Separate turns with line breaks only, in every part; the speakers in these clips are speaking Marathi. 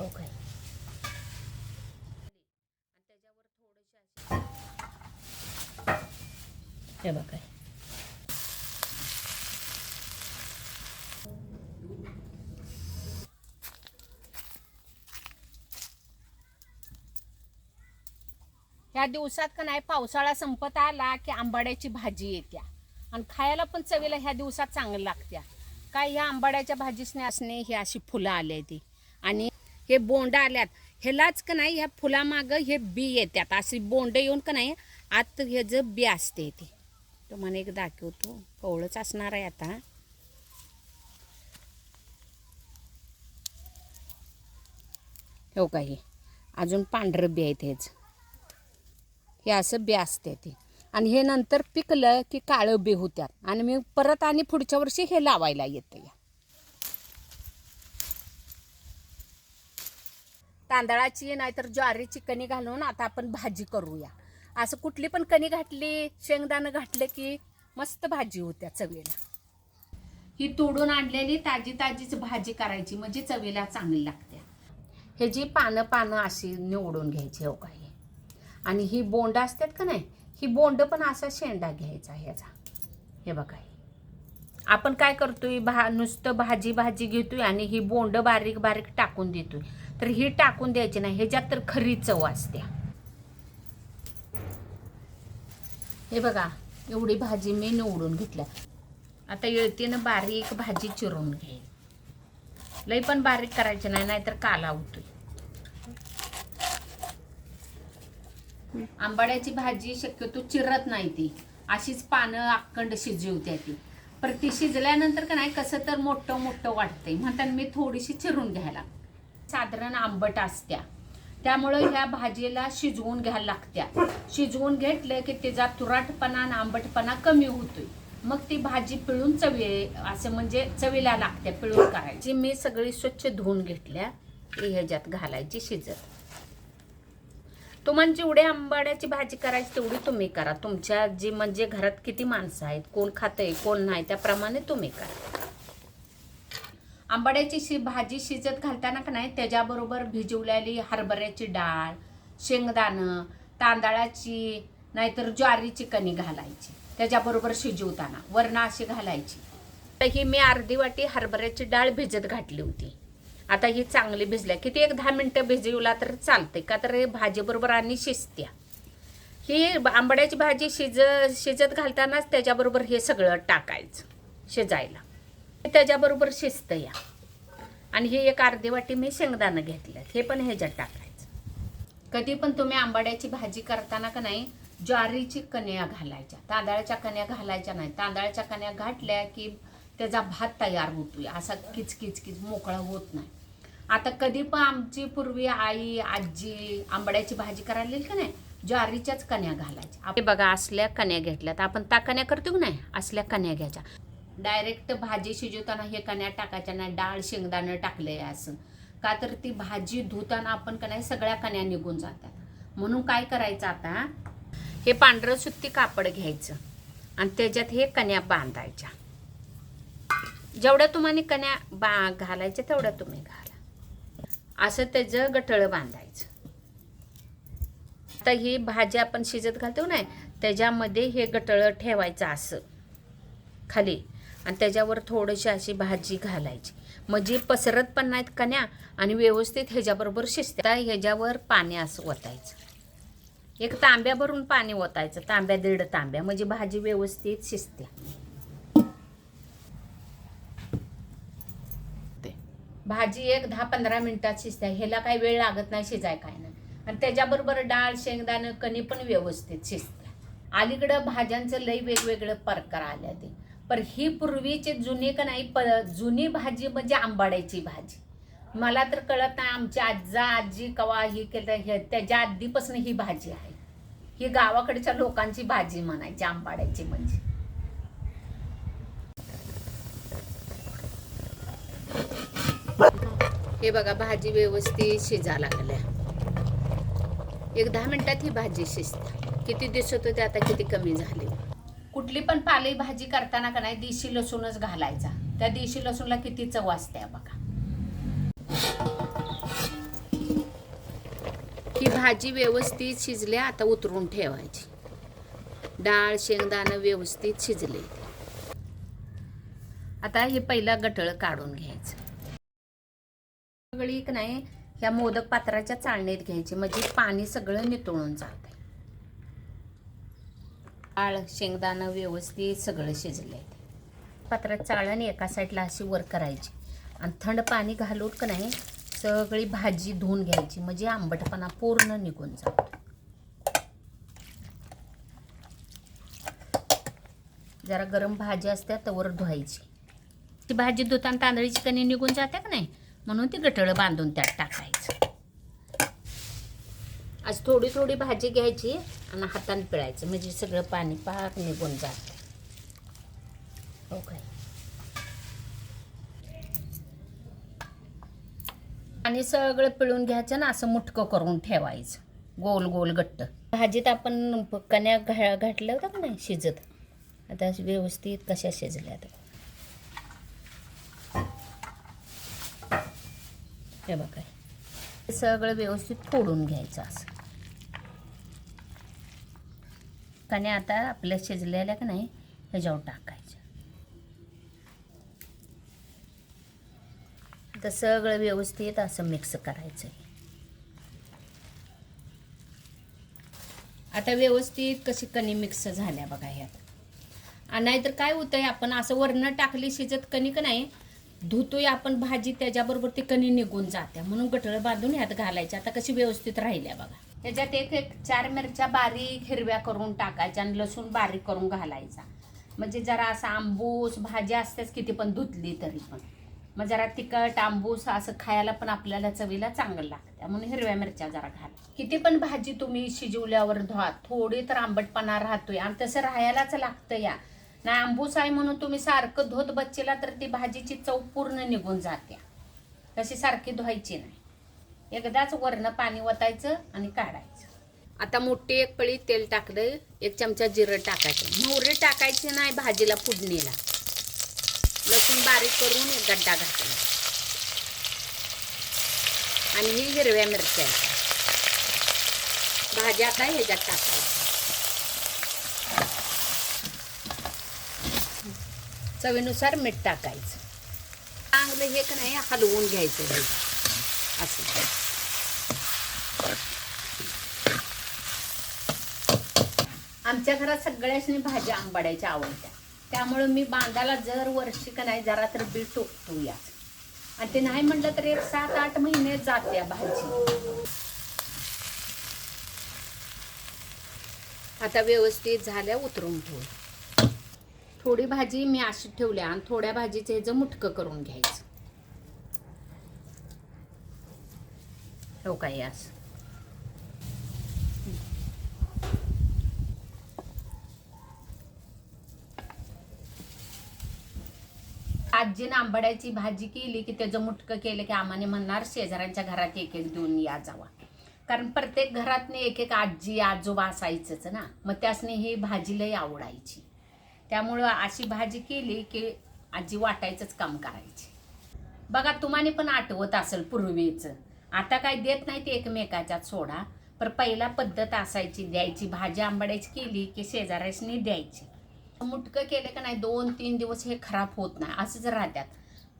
ओके. हे बघा ह्या दिवसात का नाही पावसाळा संपत आला की आंबाड्याची भाजी येत्या. आणि खायला पण चवीला ह्या दिवसात चांगलं लागत्या. काय ह्या आंबाड्याच्या भाजीसने असणे ही अशी फुलं आली ती. आणि हे बोंड आल्यात. ह्यालाच का नाही ह्या फुलामागं हे बी येतात अशी बोंड येऊन का नाही आत हे जे बी असते ते. तुम्हाला एक दाखवतो. कवळच असणार आहे आता. हो काही अजून पांढरं बी आहे तेच हे असं बी असते ते. आणि हे नंतर पिकलं की काळं बी होत्यात. आणि मी परत आणि पुढच्या वर्षी हे लावायला येतं या. तांदळाची नाहीतर ज्वारीची कणी घालून आता आपण भाजी करूया. असं कुठली पण कणी घातली शेंगदाणं घातलं की मस्त भाजी होत्या चवीला. ही तोडून आणलेली ताजी ताजीच भाजी करायची म्हणजे चवीला चांगली लागते. हे जी पानं पानं अशी निवडून घ्यायची हो काही आणि ही बोंड असतात का नाही? ही बोंड पण असा शेंडा घ्यायचा ह्याचा. हे बघा आपण काय करतोय? भा नुसतं भाजी भाजी घेतोय आणि ही बोंड बारीक बारीक टाकून देतोय. तर ही टाकून द्यायची नाही. ह्याच्यात तर खरी चव असते. हे बघा एवढी भाजी मी निवडून घेतल्या. आता येळतीनं बारीक भाजी चिरून घे. लई पण बारीक करायची नाही नाहीतर काला होतोय. आंबाड्याची भाजी शक्यतो चिरत नाही ती. अशीच पानं अखंड शिजवत्या ती. पर ती शिजल्यानंतर का नाही कसं तर मोठं मोठं वाटतंय. म्हणताना मी थोडीशी चिरून घ्यायला. साधारण आंबट असत्या. त्यामुळं ह्या भाजीला शिजवून घ्यायला लागत्या. शिजवून घेतलं की त्याचा तुराटपणा आणि आंबटपणा कमी होतोय. मग ती भाजी पिळून चवी असं म्हणजे चवीला लागते पिळून करायची. मी सगळी स्वच्छ धुवून घेतल्या. ह्याच्यात घालायची शिजत. तुम्हाला जेवढे आंबाड्याची भाजी करायची तेवढी तुम्ही करा. तुमच्या जी म्हणजे घरात किती माणसं आहेत कोण खातंय कोण नाही त्याप्रमाणे तुम्ही करा. आंबाड्याची शि भाजी शिजत घालताना का नाही त्याच्याबरोबर भिजवलेली हरभऱ्याची डाळ शेंगदाणं तांदळाची नाहीतर ज्वारीची कणी घालायची. त्याच्याबरोबर शिजवताना वरणं अशी घालायची. तर ही मी अर्धी वाटी हरभऱ्याची डाळ भिजत घातली होती. आता ही चांगली भिजल्या. किती एक दहा मिनटं भिजवला तर चालते का तर हे भाजीबरोबर आणि शिजत्या. ही आंबड्याची भाजी शिज शिजत घालतानाच त्याच्याबरोबर हे सगळं टाकायचं शिजायला. त्याच्याबरोबर शिजतं या. आणि हे एक अर्धी वाटी मी शेंगदाणं घेतलं हे पण ह्याच्यात टाकायचं. कधी पण तुम्ही आंबाड्याची भाजी करताना का नाही ज्वारीची कण्या घालायच्या. तांदळाच्या कण्या घालायच्या नाही. तांदळाच्या कण्या घातल्या की त्याचा भात तयार होतोय. असा किचकिच किच मोकळा होत नाही. आता कधी पण आमची पूर्वी आई आजी आंबड्याची भाजी करायला येईल का नाही ज्वारीच्याच कण्या घालायच्या. हे बघा असल्या कण्या घेतल्यात. आपण त्या कण्या करतो की नाही? असल्या कण्या घ्यायच्या. डायरेक्ट भाजी शिजवताना हे कण्या टाकायच्या नाही. डाळ शेंगदाणं टाकलंय असं. का तर ती भाजी धुताना आपण का नाही सगळ्या कण्या निघून जातात. म्हणून काय करायचं आता? हे पांढरं सुत्ती कापड घ्यायचं आणि त्याच्यात हे कण्या बांधायच्या. जेवढ्या तुम्हाला कण्या बा घालायच्या तेवढ्या तुम्ही घाला. असं त्याचं गठळं बांधायचं. आता ही भाजी आपण शिजत घालतो ना त्याच्यामध्ये हे गटळं ठेवायचं असं खाली. आणि त्याच्यावर थोडीशी अशी भाजी घालायची. म्हणजे पसरत पण नाहीत कन्या आणि व्यवस्थित ह्याच्याबरोबर शिजते आता ह्याच्यावर पाणी असं ओतायचं. एक तांब्या भरून पाणी ओतायचं तांब्या दीड तांब्या. म्हणजे भाजी व्यवस्थित शिजते. भाजी एक दहा पंधरा मिनटात शिजते ह्याला काही वेळ लागत नाही शिजाय काय नाही आणि त्याच्याबरोबर डाळ शेंगदाणं कणी पण व्यवस्थित शिजते अलीकडं भाज्यांचं लई वेगवेगळं प्रकार आल्या ते. पर ही पूर्वीची जुनी का नाही प जुनी भाजी म्हणजे आंबाड्याची भाजी. मला तर कळत नाही आमची आजा आजी कवा ही केलं हे त्याच्या आधीपासून ही भाजी आहे. ही गावाकडच्या लोकांची भाजी म्हणायची आंबाड्याची म्हणजे. हे बघा भाजी व्यवस्थित शिजा लागल्या. एक दहा मिनिटात ही भाजी शिजते. किती दिसत होते आता किती कमी झाली? कुठली पण पाले भाजी करताना का नाही देशी लसूणच घालायचा. त्या देशी लसूणला किती चव असते बघा. ही भाजी व्यवस्थित शिजली आता उतरून ठेवायची. डाळ शेंगदाणं व्यवस्थित शिजले. आता हे पहिला गटळ काढून घ्यायचं. सगळी की नाही ह्या मोदक पात्राच्या चाळणीत घ्यायची. म्हणजे पाणी सगळं नितळून जाते आळ शेंगदाणं व्यवस्थित सगळं शिजले पात्रात चाळण एका साईडला अशी वर करायची. आणि थंड पाणी घालून का नाही सगळी भाजी धुवून घ्यायची. म्हणजे आंबटपणा पूर्ण निघून जातो. जरा गरम भाजी असते तवर धुवायची. ती भाजी धुताना तांदळीची कणी निघून जाते का नाही? म्हणून ती गटळं बांधून त्यात टाकायचं. आज थोडी थोडी भाजी घ्यायची आणि हाताने पिळायचं. म्हणजे सगळं पाणी पाक निघून जाते. हो काय आणि सगळं पिळून घ्यायचं ना असं मुटकं करून ठेवायचं. गोल गोल गट्ट भाजीत आपण कण्या घा घातल्या होत्या का नाही? शिजत. आता व्यवस्थित कशा शिजल्या आता हे बघा. हे सगळं व्यवस्थित फोडून घ्यायचं असं. कण्या आता आपल्या शिजलेल्या का नाही ह्याच्यावर टाकायचं तर सगळं व्यवस्थित असं मिक्स करायचं आता व्यवस्थित कशी कणी मिक्स झाल्या बघा ह्यात. आणि नाहीतर काय होतंय आपण असं वरण टाकली शिजत कणी का नाही धुतोय आपण भाजी त्याच्याबरोबर ती कणी निघून जाते म्हणून गटळं बांधून ह्यात घालायच्या आता कशी व्यवस्थित राहिल्या बघा. त्याच्यात एक एक चार मिरच्या बारीक हिरव्या करून टाकायच्या आणि लसूण बारीक करून घालायचा. म्हणजे जरा असा आंबूस भाजी असतेच किती पण धुतली तरी पण. मग जरा तिखट आंबूस असं खायला पण आपल्याला चवीला चांगलं लागतं. म्हणून हिरव्या मिरच्या जरा घाल. किती पण भाजी तुम्ही शिजवल्यावर धुवा. थोडी तर आंबटपणा राहतोय. आणि तसं राहायलाच लागतं या. नाही आंबूस आहे म्हणून तुम्ही सारखं धोत बच्चेला तर ती भाजीची चव पूर्ण निघून जाते. तशी सारखी धुवायची नाही. एकदाच वरनं पाणी वतायचं आणि काढायचं. आता मोठी एक पळी तेल टाकलं एक चमचा जिरं टाकायचं. मोहरी टाकायची नाही भाजीला फुडणीला लसूण बारीक करून एक गड्डा घातला. आणि ही हिरव्या मिरच्या भाज्या काय ह्याच्यात टाकायच्या. चवीनुसार मीठ टाकायचं. चांगलं हे का नाही हलवून घ्यायचं हे. असं. आमच्या घरात सगळ्यासनी भाज्या आंबाड्याच्या आवडत्या. त्यामुळं मी बांधाला जर वर्षी का नाही जरा तर बी टोकतो या आणि ते नाही म्हटलं तर एक सात आठ महिने जाते भाजी. आता व्यवस्थित झाल्या उतरून ठेवू. थोडी भाजी मी अशी ठेवल्या आणि थोड्या भाजीचं ह्याचं मुटकं करून घ्यायचं. हो काही असं. आजीनं आंबाड्याची भाजी केली की त्याचं मुटकं केलं की आम्हाने म्हणणार शेजाऱ्यांच्या घरात एक एक देऊन या जावा. कारण प्रत्येक घरातनं एक एक आजी आजोबा असायचंच ना. मग त्यासनी ही भाजी लई आवडायची. त्यामुळं अशी भाजी केली की आजी वाटायचंच काम करायची. बघा तुम्हाला पण आठवत असेल पूर्वीचं. आता काय देत नाही ते एकमेकाच्यात सोडा पर पहिला पद्धत असायची द्यायची भाजी आंबाड्याची केली की शेजाऱ्यासनी द्यायची. मुटकं केलं का नाही दोन तीन दिवस हे खराब होत नाही असंच राहतात.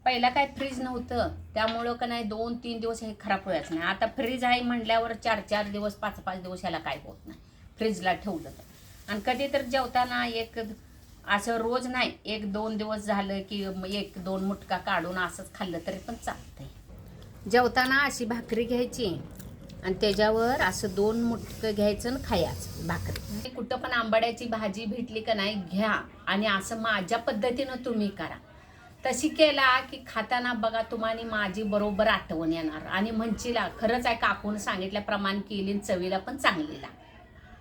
पहिला काय फ्रीज नव्हतं त्यामुळं का नाही दोन तीन दिवस हे खराब व्हायचं नाही. आता फ्रीज आहे म्हणल्यावर चार चार दिवस पाच पाच दिवस ह्याला काय होत नाही. फ्रीजला ठेवलं तर. आणि कधी तर जेवताना एक असं रोज नाही एक दोन दिवस झालं की एक दोन मुटका काढून असंच खाल्लं तरी पण चालतंय. जेवताना अशी भाकरी घ्यायची आणि त्याच्यावर असं दोन मुटकं घ्यायचं आणि खायचं भाकरी. कुठं पण आंबाड्याची भाजी भेटली का नाही घ्या आणि असं माझ्या पद्धतीनं तुम्ही करा. तशी केला की खाताना बघा तुम्हाला माझी बरोबर आठवण येणार. आणि म्हणशीला खरंच आहे काकून सांगितल्याप्रमाणे केली आणि चवीला पण चांगली लागते.